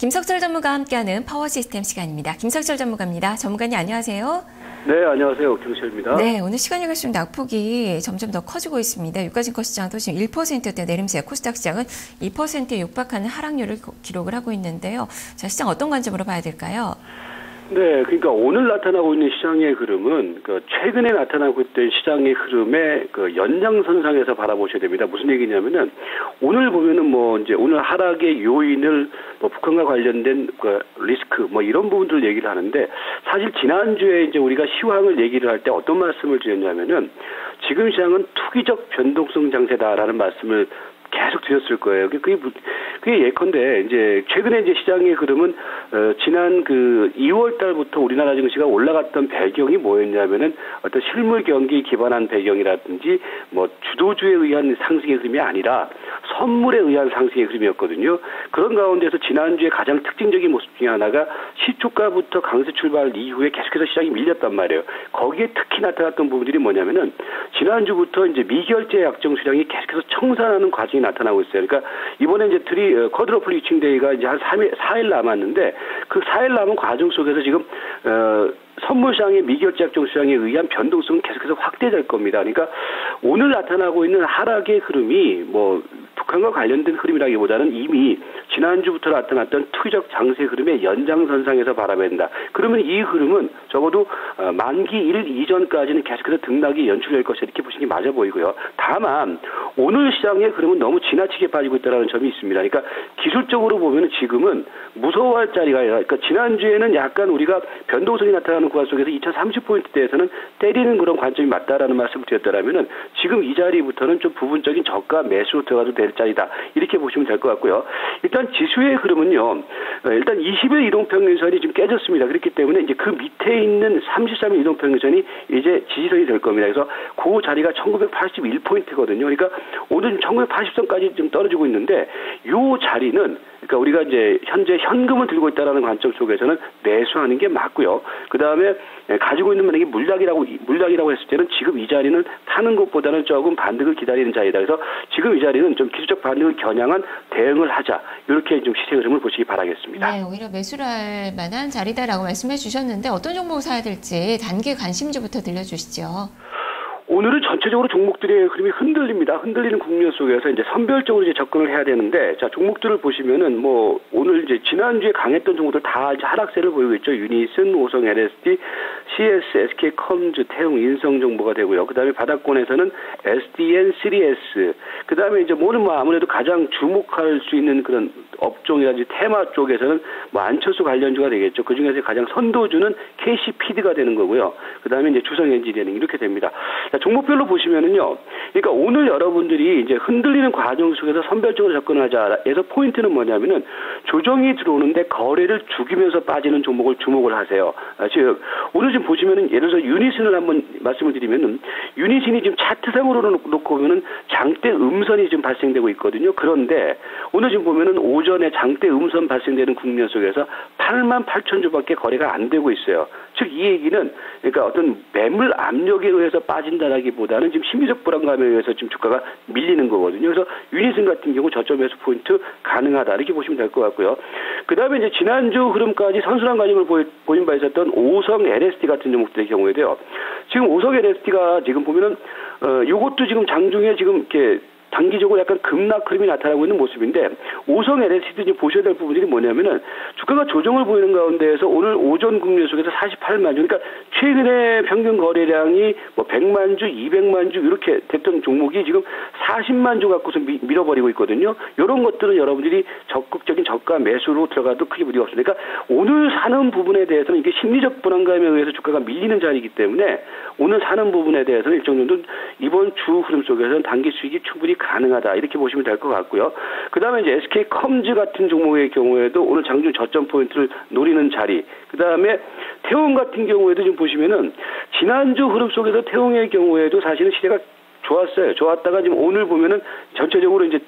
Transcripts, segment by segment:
김석철 전무가 함께하는 파워 시스템 시간입니다. 김석철 전무가입니다. 전무관님 안녕하세요. 네, 안녕하세요. 김석철입니다. 네, 오늘 시간이 갈수록 낙폭이 점점 더 커지고 있습니다. 유가증권 시장도 지금 1%대 내림세, 코스닥 시장은 2%에 육박하는 하락률을 기록을 하고 있는데요. 자, 시장 어떤 관점으로 봐야 될까요? 네, 그러니까 오늘 나타나고 있는 시장의 흐름은 그 최근에 나타나고 있던 시장의 흐름의 그 연장선상에서 바라보셔야 됩니다. 무슨 얘기냐면은 오늘 보면은 뭐 이제 오늘 하락의 요인을 뭐 북한과 관련된 그 리스크 뭐 이런 부분들을 얘기를 하는데 사실 지난주에 이제 우리가 시황을 얘기를 할 때 어떤 말씀을 드렸냐면은 지금 시장은 투기적 변동성 장세다라는 말씀을 계속 드렸을 거예요. 그게, 그게 예컨대 이제 최근에 이제 시장의 흐름은 어, 지난 그 2월 달부터 우리나라 증시가 올라갔던 배경이 뭐였냐면은 어떤 실물 경기 기반한 배경이라든지 뭐 주도주에 의한 상승의 흐름이 아니라 선물에 의한 상승의 흐름이었거든요. 그런 가운데서 지난주에 가장 특징적인 모습 중에 하나가 시초가부터 강세 출발 이후에 계속해서 시장이 밀렸단 말이에요. 거기에 특히 나타났던 부분들이 뭐냐면은 지난주부터 이제 미결제 약정 수량이 계속해서 청산하는 과정이 나타나고 있어요. 그러니까 이번에 이제 트리 어, 쿼드로플 위칭 데이가 이제 한 3일 4일 남았는데 그 4일 남은 과정 속에서 지금 어 선물 시장의 미결제 약정 수량에 의한 변동성은 계속해서 확대될 겁니다. 그러니까 오늘 나타나고 있는 하락의 흐름이 뭐 북한과 관련된 흐름이라기보다는 이미 지난주부터 나타났던 투기적 장세 흐름의 연장선상에서 바라본다. 그러면 이 흐름은 적어도 어, 만기 1일 이전까지는 계속해서 등락이 연출될 것이다 이렇게 보시는 게 맞아 보이고요. 다만 오늘 시장의 흐름은 너무 지나치게 빠지고 있다는 점이 있습니다. 그러니까 기술적으로 보면 지금은 무서워할 자리가 아니라 그러니까 지난주에는 약간 우리가 변동성이 나타나는 구간 속에서 2030포인트대에서는 때리는 그런 관점이 맞다라는 말씀을 드렸다면은 지금 이 자리부터는 좀 부분적인 저가 매수로 들어가도 될 자리다. 이렇게 보시면 될 것 같고요. 일단 지수의 흐름은요. 어, 일단 20일 이동평균선이 지금 깨졌습니다. 그렇기 때문에 이제 그 밑에 있는 33일 이동평균선이 이제 지지선이 될 겁니다. 그래서 그 자리가 1981포인트거든요. 그러니까 오늘 1980선까지 좀 떨어지고 있는데 이 자리는 그러니까 우리가 이제 현재 현금을 들고 있다라는 관점 속에서는 매수하는 게 맞고요. 그 다음에 가지고 있는 만약에 물약이라고 물약이라고 했을 때는 지금 이 자리는 타는 것보다는 조금 반등을 기다리는 자리다. 그래서 지금 이 자리는 좀 기술적 반등을 겨냥한 대응을 하자 이렇게 좀 시세 흐름을 보시기 바라겠습니다. 네, 오히려 매수를 할 만한 자리다라고 말씀해 주셨는데 어떤 종목을 사야 될지 단기 관심주부터 들려주시죠. 오늘은 전체적으로 종목들의 흐름이 흔들립니다. 흔들리는 국면 속에서 이제 선별적으로 이제 접근을 해야 되는데, 자, 종목들을 보시면은 뭐, 오늘 이제 지난주에 강했던 종목들 다 이제 하락세를 보이고 있죠. 유니슨, 오성 LSD, CS, SK 컴즈, 태웅, 인성 정보가 되고요. 그 다음에 바닥권에서는 SDN, 3S, 그 다음에 이제 뭐는 뭐 아무래도 가장 주목할 수 있는 그런 업종이라든지 테마 쪽에서는 뭐 안철수 관련주가 되겠죠. 그 중에서 가장 선도주는 KCPD가 되는 거고요. 그 다음에 이제 주성 엔지니어링 이렇게 됩니다. 자, 종목별로 보시면은요. 그러니까 오늘 여러분들이 이제 흔들리는 과정 속에서 선별적으로 접근하자 해서 포인트는 뭐냐면은 조정이 들어오는데 거래를 죽이면서 빠지는 종목을 주목을 하세요. 아, 즉 오늘 지금 보시면은 예를 들어서 유니슨을 한번 말씀을 드리면은 유니슨이 지금 차트상으로 놓고 보면은 장대 음선이 지금 발생되고 있거든요. 그런데 오늘 지금 보면은 오전에 장대 음선 발생되는 국면 속에서 8만 8천 주밖에 거래가 안 되고 있어요. 즉 이 얘기는 그러니까 어떤 매물 압력에 의해서 빠진다라기보다는 지금 심리적 불안감에 의해서 지금 주가가 밀리는 거거든요. 그래서 유니슨 같은 경우 저점에서 포인트 가능하다 이렇게 보시면 될 것 같고요. 그 다음에 이제 지난주 흐름까지 선순환 과정을 보인 바 있었던 오성 LSD 같은 종목들의 경우에도요. 지금 오성 LSD가 지금 보면은 어 요것도 지금 장중에 지금 이렇게 단기적으로 약간 급락 흐름이 나타나고 있는 모습인데 오성 LS도 이제 보셔야 될 부분들이 뭐냐면은 주가가 조정을 보이는 가운데에서 오늘 오전 국내 속에서 48만 주 그러니까 최근에 평균 거래량이 뭐 100만 주, 200만 주 이렇게 됐던 종목이 지금 40만 주 갖고서 미, 밀어버리고 있거든요. 이런 것들은 여러분들이 적극적인 저가 매수로 들어가도 크게 무리가 없습니다. 그러니까 오늘 사는 부분에 대해서는 이게 심리적 불안감에 의해서 주가가 밀리는 자리이기 때문에 오늘 사는 부분에 대해서는 일정 정도 이번 주 흐름 속에서는 단기 수익이 충분히 가능하다 이렇게 보시면 될 것 같고요. 그 다음에 이제 SK 컴즈 같은 종목의 경우에도 오늘 장중 저점 포인트를 노리는 자리. 그 다음에 태웅 같은 경우에도 지금 보시면은 지난주 흐름 속에서 태웅의 경우에도 사실은 시대가 좋았어요. 좋았다가 지금 오늘 보면은 전체적으로 이제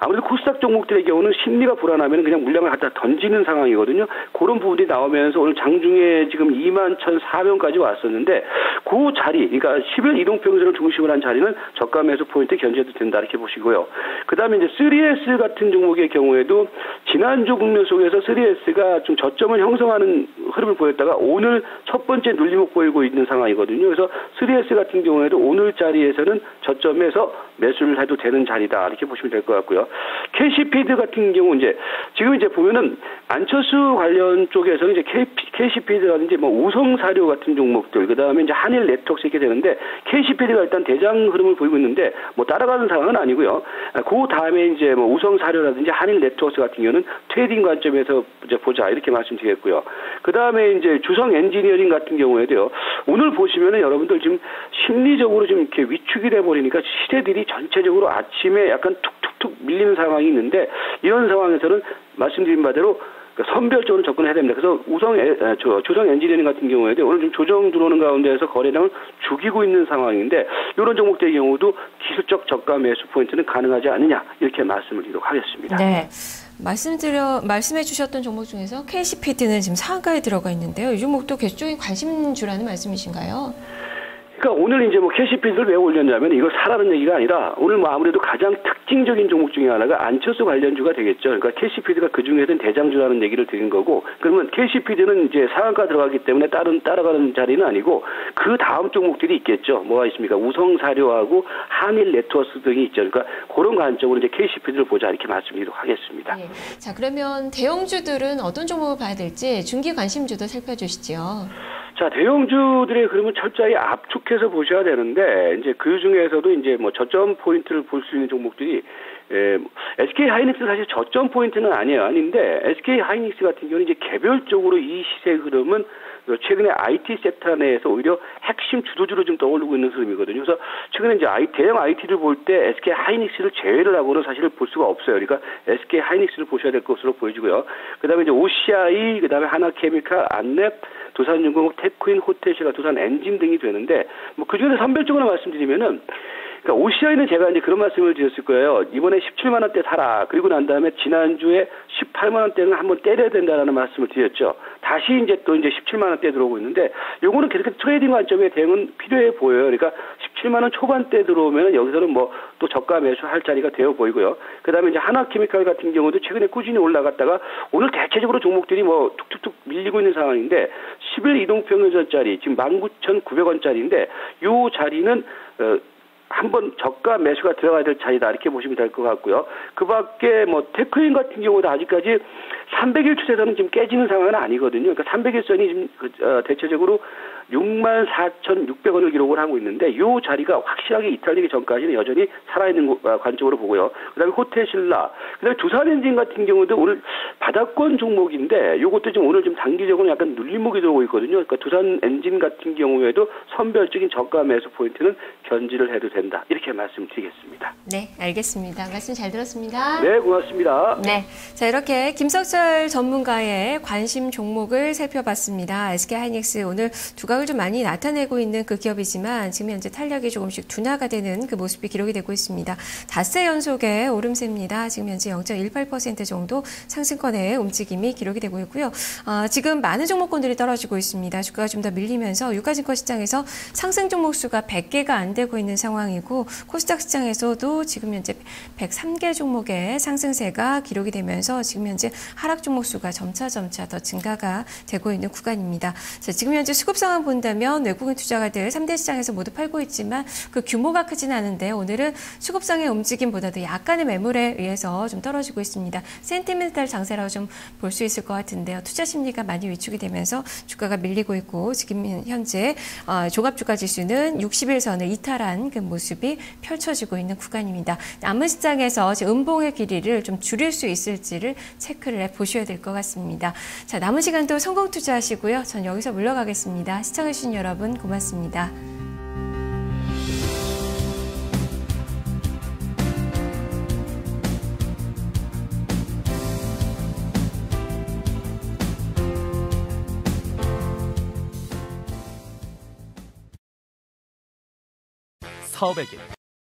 아무래도 코스닥 종목들의 경우는 심리가 불안하면 그냥 물량을 갖다 던지는 상황이거든요. 그런 부분이 나오면서 오늘 장중에 지금 2만 1,400원까지 왔었는데 그 자리, 그러니까 10일 이동평균선을 중심으로 한 자리는 저가 매수 포인트 견제도 된다 이렇게 보시고요. 그 다음에 이제 3S 같은 종목의 경우에도 지난주 국면 속에서 3S가 좀 저점을 형성하는 흐름을 보였다가 오늘 첫 번째 눌림목 보이고 있는 상황이거든요. 그래서 3S 같은 경우에도 오늘 자리에서는 저점에서 매수를 해도 되는 자리다 이렇게 보시면 될 것 같고요. KC피드 같은 경우 이제 지금 이제 보면은 안철수 관련 쪽에서는 이제 KC피드라든지 뭐 우성사료 같은 종목들 그 다음에 이제 한일 네트워크 이렇게 되는데 KCPD가 일단 대장 흐름을 보이고 있는데 뭐 따라가는 상황은 아니고요. 그 다음에 이제 뭐 우성 사료라든지 한일 네트워크 같은 경우는 트레이딩 관점에서 이제 보자 이렇게 말씀드리겠고요. 그 다음에 이제 주성 엔지니어링 같은 경우에도요. 오늘 보시면은 여러분들 지금 심리적으로 좀 이렇게 위축이 돼 버리니까 시대들이 전체적으로 아침에 약간 툭툭툭 밀리는 상황이 있는데 이런 상황에서는 말씀드린 바대로 그러니까 선별적으로 접근해야 됩니다. 그래서 우성 에, 저, 조성 엔지니어링 같은 경우에도 오늘 좀 조정 들어오는 가운데에서 거래량을 죽이고 있는 상황인데 이런 종목들의 경우도 기술적 저가 매수 포인트는 가능하지 않느냐 이렇게 말씀을 드리도록 하겠습니다. 네. 말씀드려 말씀해 주셨던 종목 중에서 KCPT는 지금 상가에 들어가 있는데요. 이 종목도 계속적인 관심주라는 말씀이신가요? 그러니까 오늘 이제 뭐 캐시피드를 왜 올렸냐면 이거 사라는 얘기가 아니라 오늘 뭐 아무래도 가장 특징적인 종목 중에 하나가 안철수 관련주가 되겠죠. 그러니까 캐시피드가 그 중에서는 대장주라는 얘기를 드린 거고 그러면 캐시피드는 이제 상한가 들어가기 때문에 다른 따라가는 자리는 아니고 그 다음 종목들이 있겠죠. 뭐가 있습니까? 우성사료하고 한일 네트워크 등이 있죠. 그러니까 그런 관점으로 이제 캐시피드를 보자 이렇게 말씀드리도록 하겠습니다. 네. 자 그러면 대형주들은 어떤 종목을 봐야 될지 중기 관심주도 살펴주시죠. 자, 대형주들의 그러면 철저히 압축해서 보셔야 되는데, 이제 그 중에서도 이제 뭐 저점 포인트를 볼 수 있는 종목들이, 에, SK 하이닉스 사실 저점 포인트는 아니에요. 아닌데, SK 하이닉스 같은 경우는 이제 개별적으로 이 시세 흐름은 최근에 IT 섹터 내에서 오히려 핵심 주도주로 좀 떠오르고 있는 흐름이거든요. 그래서 최근에 이제 대형 IT를 볼 때 SK 하이닉스를 제외를 하고는 사실 볼 수가 없어요. 그러니까 SK 하이닉스를 보셔야 될 것으로 보여지고요. 그 다음에 이제 OCI, 그 다음에 하나케미칼, 안랩, 두산중공업, 테크인, 호텔시라, 두산 엔진 등이 되는데 뭐 그중에서 선별적으로 말씀드리면은 그러니까 OCI는 제가 이제 그런 말씀을 드렸을 거예요. 이번에 17만 원대 사라. 그리고 난 다음에 지난주에 18만 원대는 한번 때려야 된다라는 말씀을 드렸죠. 다시 이제 또 이제 17만 원대 들어오고 있는데 요거는 계속 트레이딩 관점의 대응은 필요해 보여요. 그러니까 17만 원 초반대 들어오면 여기서는 뭐 또 저가 매수할 자리가 되어 보이고요. 그다음에 이제 하나케미칼 같은 경우도 최근에 꾸준히 올라갔다가 오늘 대체적으로 종목들이 뭐 툭툭툭 밀리고 있는 상황인데 10일 이동평균선짜리 지금 19,900원짜리인데 요 자리는 어 한번 저가 매수가 들어가야 될 자리다 이렇게 보시면 될 것 같고요. 그 밖에 뭐 테크인 같은 경우도 아직까지 300일 추세선은 지금 깨지는 상황은 아니거든요. 그러니까 300일 선이 지금 그, 어, 대체적으로 6만 4,600원을 기록을 하고 있는데 이 자리가 확실하게 이탈되기 전까지는 여전히 살아있는 어, 관점으로 보고요. 그다음에 호텔신라, 그다음에 두산엔진 같은 경우도 오늘 바닥권 종목인데 이것도 지금 오늘 좀 단기적으로 약간 눌림목이 들어오고 있거든요. 그러니까 두산엔진 같은 경우에도 선별적인 저가 매수 포인트는 견지를 해도 된다. 이렇게 말씀드리겠습니다. 네, 알겠습니다. 말씀 잘 들었습니다. 네, 고맙습니다. 네, 자 이렇게 김석철 전문가의 관심 종목을 살펴봤습니다. SK 하이닉스 오늘 두가 부각을 좀 많이 나타내고 있는 그 기업이지만 지금 현재 탄력이 조금씩 둔화가 되는 그 모습이 기록이 되고 있습니다. 닷새 연속의 오름세입니다. 지금 현재 0.18% 정도 상승권의 움직임이 기록이 되고 있고요. 어, 지금 많은 종목군들이 떨어지고 있습니다. 주가가 좀 더 밀리면서 유가증권 시장에서 상승 종목 수가 100개가 안 되고 있는 상황 이고 코스닥 시장에서도 지금 현재 103개 종목의 상승세가 기록이 되면서 지금 현재 하락 종목 수가 점차 점차 더 증가가 되고 있는 구간입니다. 자, 지금 현재 수급 상황 본다면 외국인 투자가들 3대 시장에서 모두 팔고 있지만 그 규모가 크진 않은데 오늘은 수급상의 움직임보다도 약간의 매물에 의해서 좀 떨어지고 있습니다. 센티멘탈 장세라고 좀 볼 수 있을 것 같은데요. 투자 심리가 많이 위축이 되면서 주가가 밀리고 있고 지금 현재 어, 종합주가 지수는 60일선을 이탈한 그 모습 이 펼쳐지고 있는 구간입니다. 남은 시장에서 음봉의 길이를 좀 줄일 수 있을지를 체크를 해 보셔야 될 것 같습니다. 자, 남은 시간도 성공 투자하시고요. 전 여기서 물러가겠습니다. 시청해주신 여러분 고맙습니다. 사업에게